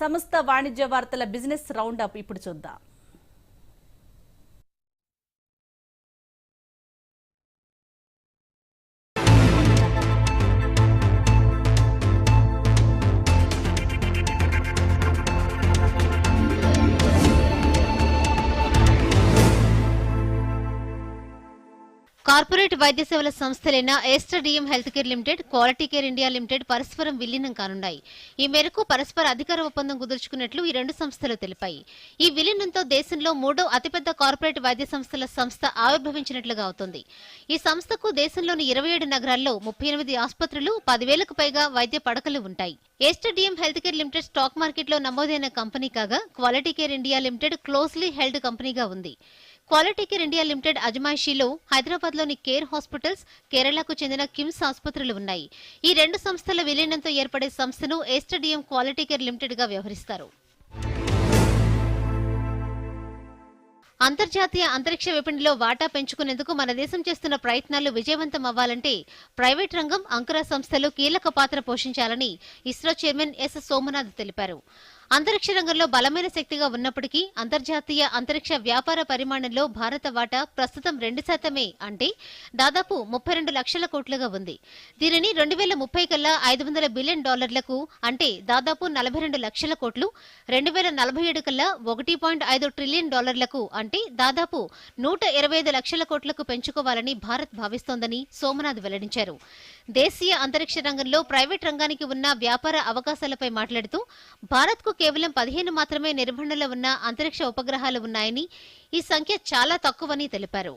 సమస్త వాణిజ్య వార్తల బిజినెస్ రౌండ్ అప్ ఇప్పుడు చూద్దాం. కార్పొరేట్ వైద్య సేవల సంస్థలైన Aster DM health care limited quality care India limited పరస్పరం విలీనం కానున్నాయి. ఈ మేరకు పరస్పర అధికార ఒప్పందం కుదుర్చుకున్నట్లు ఈ రెండు సంస్థలు తెలిపాయి. ఈ విలీనంతో దేశంలో మూడో అతిపెద్ద కార్పొరేట్ వైద్య సంస్థల సంస్థ ఆవిర్భవించినట్లుగా అవుతుంది. ఈ సంస్థకు దేశంలోని ఇరవై ఏడు నగరాల్లో ముప్పై ఎనిమిది ఆసుపత్రులు పదివేలకు పైగా వైద్య పడకలు ఉంటాయి. Aster DM health care limited stock మార్కెట్లో నమోదైన కంపెనీ కాగా quality care India limited closely held కంపెనీగా ఉంది. క్వాలిటీ కేర్ ఇండియా లిమిటెడ్ అజమాయిషీలో హైదరాబాద్లోని కేర్ హాస్పిటల్స్ కేరళకు చెందిన కిమ్స్ ఆసుపత్రులు ఉన్నాయి. ఈ రెండు సంస్థల విలీనంతో ఏర్పడే సంస్థను ఎస్టడిఎం క్వాలిటీ కేర్ లిమిటెడ్గా వ్యవహరిస్తారు. అంతర్జాతీయ అంతరిక్ష విపణిలో వాటా పెంచుకునేందుకు మన దేశం చేస్తున్న ప్రయత్నాలు విజయవంతం అవ్వాలంటే ప్రైవేట్ రంగం అంకుర సంస్థలు కీలక పాత్ర పోషించాలని ఇస్రో చైర్మన్ ఎస్. సోమనాథ్ తెలిపారు. అంతరిక్ష రంగంలో బలమైన శక్తిగా ఉన్నప్పటికీ అంతర్జాతీయ అంతరిక్ష వ్యాపార పరిమాణంలో భారత వాటా ప్రస్తుతం రెండు శాతమే అంటే దాదాపు ముప్పై రెండు లక్షల కోట్లుగా ఉంది. దీనిని రెండు వేల ముప్పై కల్లా ఐదు వందల బిలియన్ డాలర్లకు అంటే దాదాపు నలభై రెండు లక్షల కోట్లు రెండు వేల నలభై ఏడు కల్లా ఒకటి పాయింట్ ఐదు ట్రిలియన్ డాలర్లకు అంటే దాదాపు నూట ఇరవై ఐదు లక్షల కోట్లకు పెంచుకోవాలని భారత్ భావిస్తోందని సోమనాథ్ వెల్లడించారు. దేశీయ అంతరిక్ష రంగంలో ప్రైవేట్ రంగానికి ఉన్న వ్యాపార అవకాశాలపై మాట్లాడుతూ భారత్కు కేవలం పదిహేను మాత్రమే నిర్వహణలో ఉన్న అంతరిక్ష ఉపగ్రహాలు ఉన్నాయని ఈ సంఖ్య చాలా తక్కువని తెలిపారు.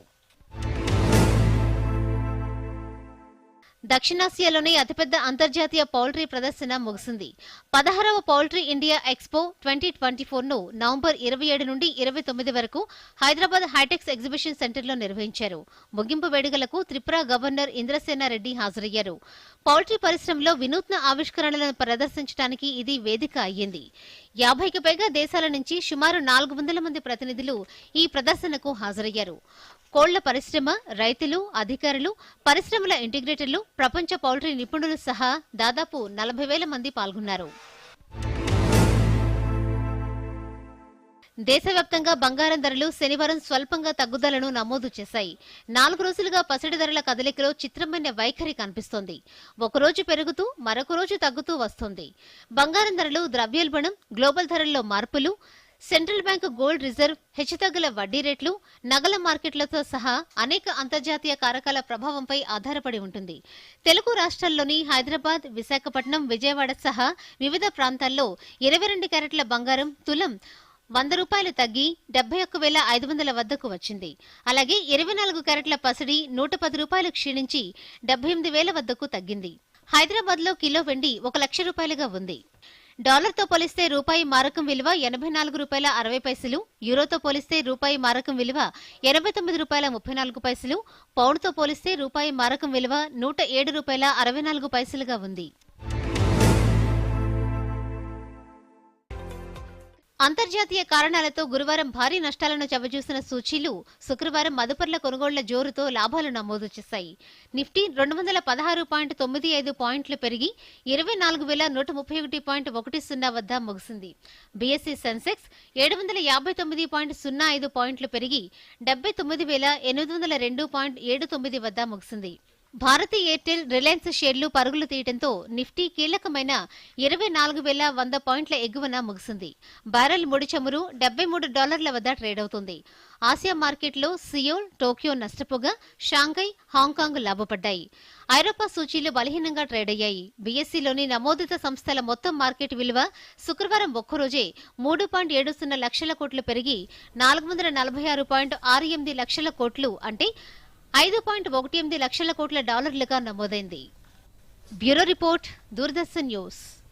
దక్షిణాసియాలోనే అతిపెద్ద అంతర్జాతీయ పౌల్ట్రీ ప్రదర్శన ముగిసింది. పదహారవ poultry India expo twenty twenty ఫోర్ను November ఇరవై ఏడు నుండి ఇరవై తొమ్మిది వరకు హైదరాబాద్ హైటెక్స్ ఎగ్జిబిషన్ సెంటర్లో నిర్వహించారు. ముగింపు వేడుకలకు త్రిపుర గవర్నర్ ఇంద్రసేన రెడ్డి హాజరయ్యారు. పౌల్ట్రీ పరిశ్రమలో వినూత్న ఆవిష్కరణలను ప్రదర్శించడానికి ఇది వేదిక అయ్యింది. యాభైకి పైగా దేశాల నుంచి సుమారు నాలుగు వందల మంది ప్రతినిధులు ఈ ప్రదర్శనకు హాజరయ్యారు. కోళ్ళ పరిశ్రమ రైతులు అధికారులు పరిశ్రమల ఇంటిగ్రేటర్లు ప్రపంచ పౌల్ట్రీ నిపుణులు సహా దాదాపు నలభై వేల మంది పాల్గొన్నారు. దేశవ్యాప్తంగా బంగారం ధరలు శనివారం స్వల్పంగా తగ్గుదలను నమోదు చేశాయి. నాలుగు రోజులుగా పసిడి ధరల కదలికలో చిత్రమైన వైఖరి కనిపిస్తోంది. ఒకరోజు పెరుగుతూ మరొక రోజు తగ్గుతూ వస్తోంది. బంగారం ధరలు ద్రవ్యోల్బణం గ్లోబల్ ధరల్లో మార్పులు సెంట్రల్ బ్యాంక్ గోల్డ్ రిజర్వ్ హెచ్చుతగ్గుల వడ్డీ రేట్లు నగల మార్కెట్లతో సహా అనేక అంతర్జాతీయ కారకాల ప్రభావంపై ఆధారపడి ఉంటుంది. తెలుగు రాష్ట్రాల్లోని హైదరాబాద్ విశాఖపట్నం విజయవాడ సహా వివిధ ప్రాంతాల్లో ఇరవై రెండు క్యారెట్ల బంగారం తులం వంద రూపాయలు తగ్గి డెబ్బై ఒక్క వేల ఐదు వందల వద్దకు వచ్చింది. అలాగే ఇరవై నాలుగు క్యారెట్ల పసిడి నూట పది రూపాయలు క్షీణించి డెబ్బై ఎనిమిది వేల వద్దకు తగ్గింది. హైదరాబాద్లో కిలో వెండి ఒక లక్ష రూపాయలుగా ఉంది. డాలర్తో పోలిస్తే రూపాయి మారకం విలువ ఎనభై నాలుగు రూపాయల అరవై పైసలు యూరోతో పోలిస్తే రూపాయి మారకం విలువ ఎనభై తొమ్మిది రూపాయల ముప్పై నాలుగు పైసలు పౌండ్తో పోలిస్తే రూపాయి మారకం విలువ నూట ఏడు రూపాయల అరవై నాలుగు పైసలుగా ఉంది. అంతర్జాతీయ కారణాలతో గురువారం భారీ నష్టాలను చవిచూసిన సూచీలు శుక్రవారం మదుపర్ల కొనుగోళ్ళ జోరుతో లాభాలు నమోదు చేశాయి. నిఫ్టీ రెండు వందల పదహారు పాయింట్ తొమ్మిది ఐదు పాయింట్లు పెరిగి ఇరవై నాలుగు వేల నూట ముప్పై ఒకటి పాయింట్ ఒకటి సున్నా వద్ద ముగిసింది. బీఎస్సీ సెన్సెక్స్ ఏడు వందల యాభై తొమ్మిది పాయింట్ సున్నా ఐదు పాయింట్లు పెరిగి డెబ్బై తొమ్మిది వేల ఎనిమిది వందల రెండు పాయింట్ ఏడు తొమ్మిది వద్ద ముగిసింది భారతీ ఎయిర్టెల్ రిలయన్స్ షేర్లు పరుగులు తీయడంతో నిఫ్టీ కీలకమైన ఇరవై నాలుగు వేల వంద పాయింట్ల ఎగువన ముగిసింది. బ్యారెల్ ముడి చమురు డెబ్బై మూడు డాలర్ల వద్ద ట్రేడ్ అవుతుంది. ఆసియా మార్కెట్లో సియోల్ టోక్యో నష్టపోగా షాంఘై హాంకాంగ్ లాభపడ్డాయి. ఐరోపా సూచీలు బలహీనంగా ట్రేడ్ అయ్యాయి. బీఎస్సీలోని నమోదిత సంస్థల మొత్తం మార్కెట్ విలువ శుక్రవారం ఒక్కరోజే మూడు పాయింట్ ఏడు సున్నా లక్షల కోట్లు పెరిగి నాలుగు వందల నలభై ఆరు పాయింట్ ఆరు ఎనిమిది లక్షల కోట్లు అంటే ఐదు పాయింట్ ఒకటి ఎనిమిది లక్షల కోట్ల డాలర్లుగా నమోదైంది. Bureau report Doordarshan news.